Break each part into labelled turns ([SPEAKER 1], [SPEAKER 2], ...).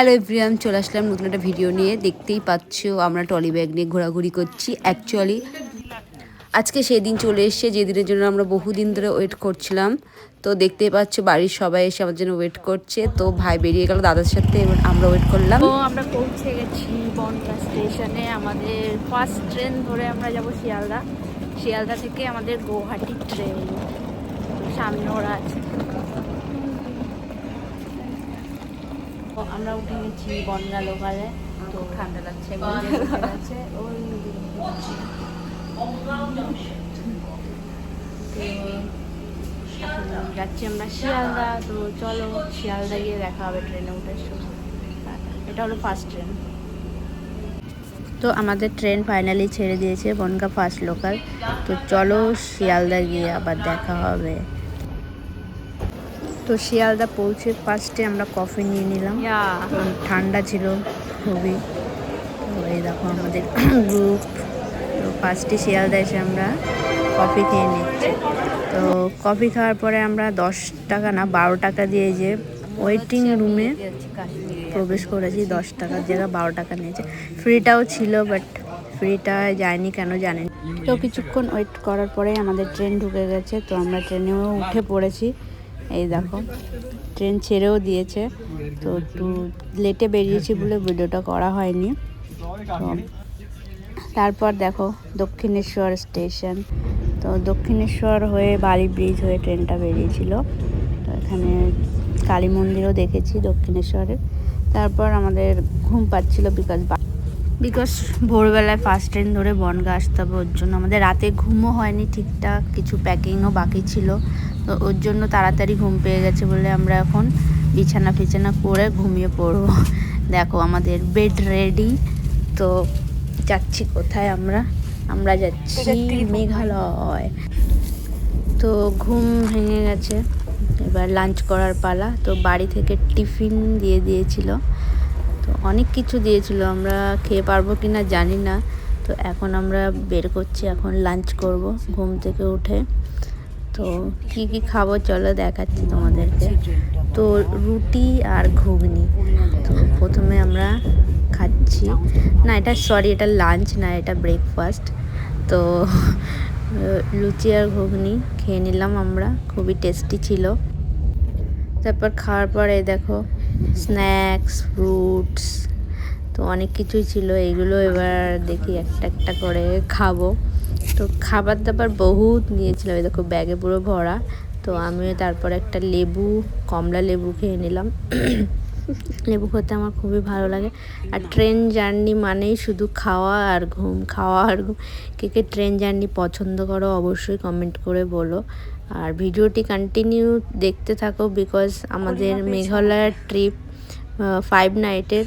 [SPEAKER 1] Hello everyone চলে আসলাম নতুন একটা ভিডিও নিয়ে। দেখতেই পাচ্ছ, আমরা টলি ব্যাগ নিয়ে ঘোরাঘুরি করছি অ্যাকচুয়ালি আজকে সেই দিন চলে এসছে যেদিনের জন্য আমরা বহুদিন ধরে ওয়েট করছিলাম। তো দেখতেই পাচ্ছ, বাড়ির সবাই এসে আমার জন্য ওয়েট করছে। তো ভাই বেরিয়ে গেল দাদার সাথে, এবার আমরা ওয়েট করলাম।
[SPEAKER 2] আমরা পৌঁছে গেছি বনগা স্টেশনে আমাদের ফার্স্ট ট্রেন ধরে আমরা যাব শিয়ালদা। শিয়ালদা থেকে আমাদের গৌহাটি ট্রেন সামনে ওরা আছে তো আমরা উঠে গেছি বনগা লোকালে। তো ঠান্ডা লাগছে যাচ্ছি আমরা শিয়ালদা। তো চলো, শিয়ালদা গিয়ে দেখা হবে ট্রেনে উঠে। সময় এটা হলো ফার্স্ট ট্রেন তো আমাদের ট্রেন ফাইনালি ছেড়ে দিয়েছে বনগা ফার্স্ট লোকাল তো চলো, শিয়ালদা গিয়ে আবার দেখা হবে। তো শিয়ালদা পৌঁছে ফার্স্টে আমরা কফি নিয়ে নিলাম। ঠান্ডা ছিল খুবই। তো এই দেখো আমাদের গ্রুপ তো ফার্স্টে শিয়ালদা এসে আমরা কফি খেয়ে নিচ্ছি। তো কফি খাওয়ার পরে আমরা দশ টাকা না বারো টাকা দিয়ে যে ওয়েটিং রুমে প্রবেশ করেছি দশ টাকার জায়গায় বারো টাকা নিয়েছে। ফ্রিটাও ছিল বাট ফ্রিটা যায়নি কেন জানেন? তো কিছুক্ষণ ওয়েট করার পরে আমাদের ট্রেন ঢুকে গেছে তো আমরা ট্রেনেও উঠে পড়েছি। এই দেখো, ট্রেন ছেড়েও দিয়েছে। তো একটু লেটে বেরিয়েছি বলে ভিডিওটা করা হয়নি। তো তারপর দেখো, দক্ষিণেশ্বর স্টেশন। তো দক্ষিণেশ্বর হয়ে বালি ব্রিজ হয়ে ট্রেনটা বেরিয়েছিল। তো এখানে কালী মন্দিরও দেখেছি দক্ষিণেশ্বরের তারপর আমাদের ঘুম পাচ্ছিল বিকজ বিকজ ভোরবেলায় ফার্স্ট ট্রেন ধরে বনগা আসতে হবে ওর জন্য। আমাদের রাতে ঘুমও হয়নি ঠিকঠাক, কিছু প্যাকিংও বাকি ছিল। তো ওর জন্য তাড়াতাড়ি ঘুম পেয়ে গেছে বলে আমরা এখন বিছানা ফিছানা করে ঘুমিয়ে পড়ব। দেখো আমাদের বেড রেডি তো যাচ্ছি কোথায় আমরা? আমরা যাচ্ছি মেঘালয়। তো ঘুম ভেঙে গেছে। এবার লাঞ্চ করার পালা। তো বাড়ি থেকে টিফিন দিয়ে দিয়েছিল। তো অনেক কিছু দিয়েছিল। আমরা খেয়ে পারব কি না জানি না। তো এখন আমরা বের করছি। এখন লাঞ্চ করব। ঘুম থেকে উঠে তো কি কি খাব চলো দেখাচ্ছি তোমাদেরকে। তো রুটি আর ঘুগনি। তো প্রথমে আমরা খাচ্ছি। না, এটা সরি এটা লাঞ্চ না, এটা ব্রেকফাস্ট তো লুচি আর ঘুগনি খেয়ে নিলাম আমরা, খুবই টেস্টি ছিল। তারপর খাওয়ার পরে দেখো স্ন্যাক্স ফ্রুটস তো অনেক কিছুই ছিল। এগুলো এবার দেখি একটা একটা করে খাব। তো খাবার দাবার বহুত নিয়েছিলাম এই দেখো ব্যাগে পুরো ভরা। তো আমিও তারপর একটা লেবু কমলা লেবু খেয়ে নিলাম। লেবু খেতে আমার খুবই ভালো লাগে। আর ট্রেন জার্নি মানেই শুধু খাওয়া আর ঘুম খাওয়া আর ঘুম। কে কে ট্রেন জার্নি পছন্দ করো অবশ্যই কমেন্ট করে বলো। আর ভিডিওটি কন্টিনিউ দেখতে থাকো বিকজ আমাদের মেঘালয়ের ট্রিপ ফাইভ নাইটের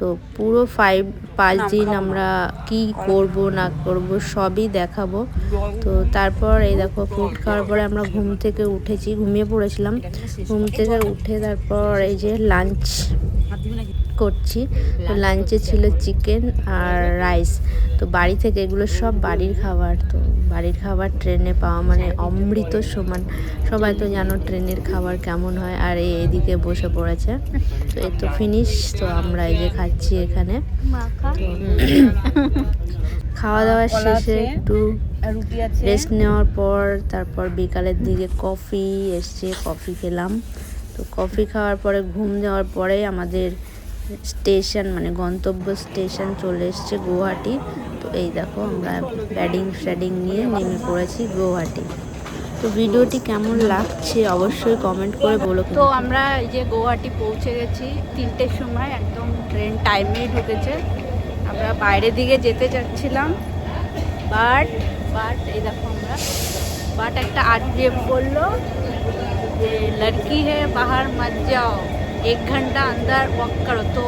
[SPEAKER 2] তো পুরো ফাইভ পাঁচ দিন আমরা কি করব না করব সবই দেখাবো। তো তারপর এই দেখো ফুড খাওয়ার পরে আমরা ঘুম থেকে উঠেছি ঘুমিয়ে পড়েছিলাম। ঘুম থেকে উঠে তারপর এই যে লাঞ্চ করছি। তো লাঞ্চে ছিল চিকেন আর রাইস তো বাড়ি থেকে এগুলো সব বাড়ির খাবার। তো বাড়ির খাবার ট্রেনে পাওয়া মানে অমৃত সমান। সবাই তো জানো ট্রেনের খাবার কেমন হয়। আর এই এদিকে বসে পড়েছে। তো এই তো ফিনিশ তো আমরা এই যে খাচ্ছি এখানে। খাওয়া দাওয়া শেষে একটু রেস্ট নেওয়ার পর তারপর বিকালের দিকে কফি এসছে। কফি খেলাম। তো কফি খাওয়ার পরে ঘুম যাওয়ার পরে আমাদের স্টেশন মানে গন্তব্য স্টেশন চলে এসছে গুয়াহাটি। তো এই দেখো আমরা ব্যাডিং শ্যাডিং নিয়ে নেমে পড়েছি গুয়াহাটি। তো ভিডিওটি কেমন লাগছে অবশ্যই কমেন্ট করে বলো তো আমরা এই যে গুয়াহাটি পৌঁছে গেছি, তিনটের সময় একদম ট্রেন টাইমেই ঢুকেছে। আমরা বাইরের দিকে যেতে চাচ্ছিলাম বাট বাট এই দেখো আমরা বাট একটা আরপিএফ বলল যে লড়কি হে বাহার মত যাও। एक घंटा अंदर वॉक करो तो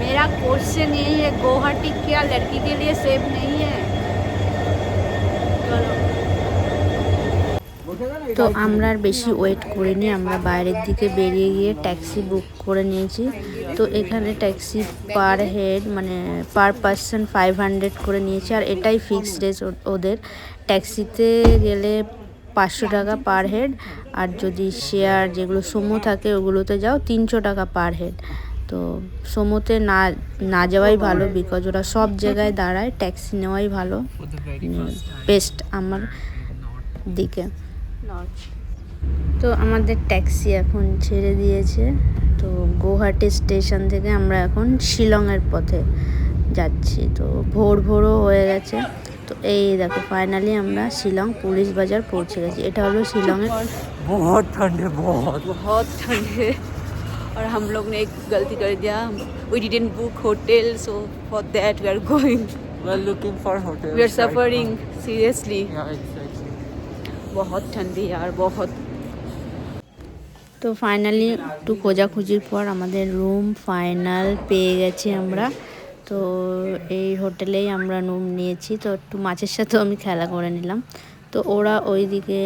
[SPEAKER 2] मेरा क्वेश्चन यही है गुवाहाटी क्या लड़की के लिए सेफ नहीं है चलो তো আমরা আর বেশি ওয়েট করিনি আমরা বাইরের দিকে বেরিয়ে গিয়ে ট্যাক্সি বুক করে নিয়েছি তো এখানে ট্যাক্সি পার হেড মানে পার পার্সন ফাইভ হান্ড্রেড করে নিয়েছি আর এটাই ফিক্সড রেট ওদের ট্যাক্সিতে গেলে পাঁচশো টাকা পার হেড আর যদি শেয়ার যেগুলো সমো থাকে ওগুলোতে যাও তিনশো টাকা পার হেড তো সোমোতে না না যাওয়াই ভালো বিকজ ওরা সব জায়গায় দাঁড়ায় ট্যাক্সি নেওয়াই ভালো. বেস্ট আমার দিকে। তো আমাদের ট্যাক্সি এখন ছেড়ে দিয়েছে। তো গৌহাটি স্টেশন থেকে আমরা এখন শিলংয়ের পথে যাচ্ছি। তো ভোর ভোরও হয়ে গেছে। তো এই দেখো ফাইনালি আমরা শিলং পুলিশ বাজার পৌঁছে গেছি এটা হলো শিলংয়ের
[SPEAKER 3] बहुत ठंड है बहुत
[SPEAKER 1] बहुत ठंड है और हम लोग ने एक गलती कर दिया we didn't book hotel so for that we are going
[SPEAKER 3] we are looking for hotel
[SPEAKER 1] we are suffering seriously
[SPEAKER 3] yeah exactly
[SPEAKER 1] बहुत ठंडी यार बहुत
[SPEAKER 2] তো ফাইনালি একটু খোঁজাখুঁজির পর আমাদের রুম ফাইনাল পেয়ে গেছি আমরা তো এই হোটেলেই আমরা রুম নিয়েছি। তো একটু মাছের সাথেও আমি খেলা করে নিলাম। তো ওরা ওইদিকে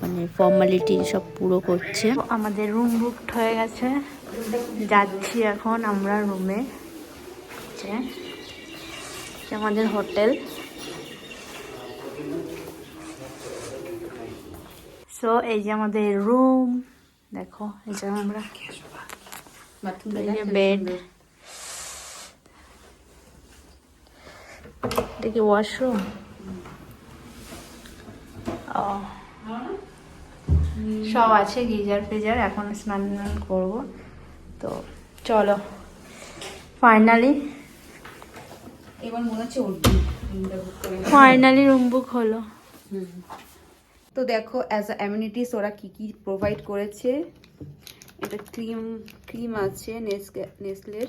[SPEAKER 2] মানে ফর্মালিটি সব পুরো করছে। আমাদের রুম বুকড হয়ে গেছে। যাচ্ছি এখন আমরা রুমে আমাদের হোটেল। সো এই যে আমাদের রুম দেখো এই যে আমরা বেড এটা কি ওয়াশরুম ও। সব আছে গিজার ফিজার এখন স্নান টান করব। তো চলো ফাইনালি
[SPEAKER 1] এবার মনে হচ্ছে
[SPEAKER 2] ফাইনালি রুম বুক হলো।
[SPEAKER 1] তো দেখো অ্যাজ আ অ্যামিনিটিস ওরা কী কী প্রোভাইড করেছে? এটা ক্রিম ক্রিম আছে নেসলের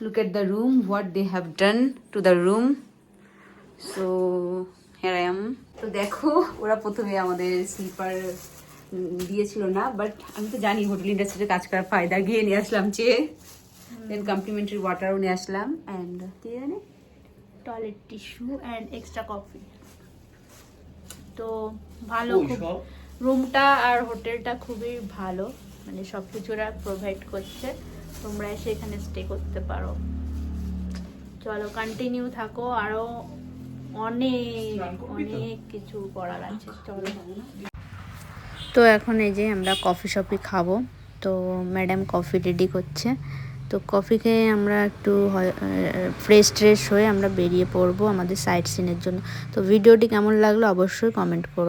[SPEAKER 1] look at the room. What they have done to the room. So here I am. তো দেখো ওরা প্রথমে আমাদের স্লিপার দিয়েছিল না বাট আমি তো জানি হোটেল ইন্ডাস্ট্রিতে কাজ করার ফায়দা গিয়ে নিয়ে আসলাম চেয়ে দেন কমপ্লিমেন্টারি ওয়াটারও নিয়ে আসলাম অ্যান্ড কি জানে
[SPEAKER 2] toilet tissue and extra coffee তো ভালো খুব রুমটা আর হোটেলটা খুবই ভালো মানে সব কিছু ওরা প্রোভাইড করছে তোমরা এসে এখানে স্টে করতে পারো। চলো কন্টিনিউ থাকো আরও অনেক অনেক কিছু করার আছে চলো। তো এখন এই যে আমরা কফি শপি খাব। তো ম্যাডাম কফি রেডি করছে। তো কফি খেয়ে আমরা একটু ফ্রেশ ট্রেশ হয়ে আমরা বেরিয়ে পড়ব আমাদের সাইট সিনের জন্য। তো ভিডিওটি কেমন লাগল অবশ্যই কমেন্ট করো।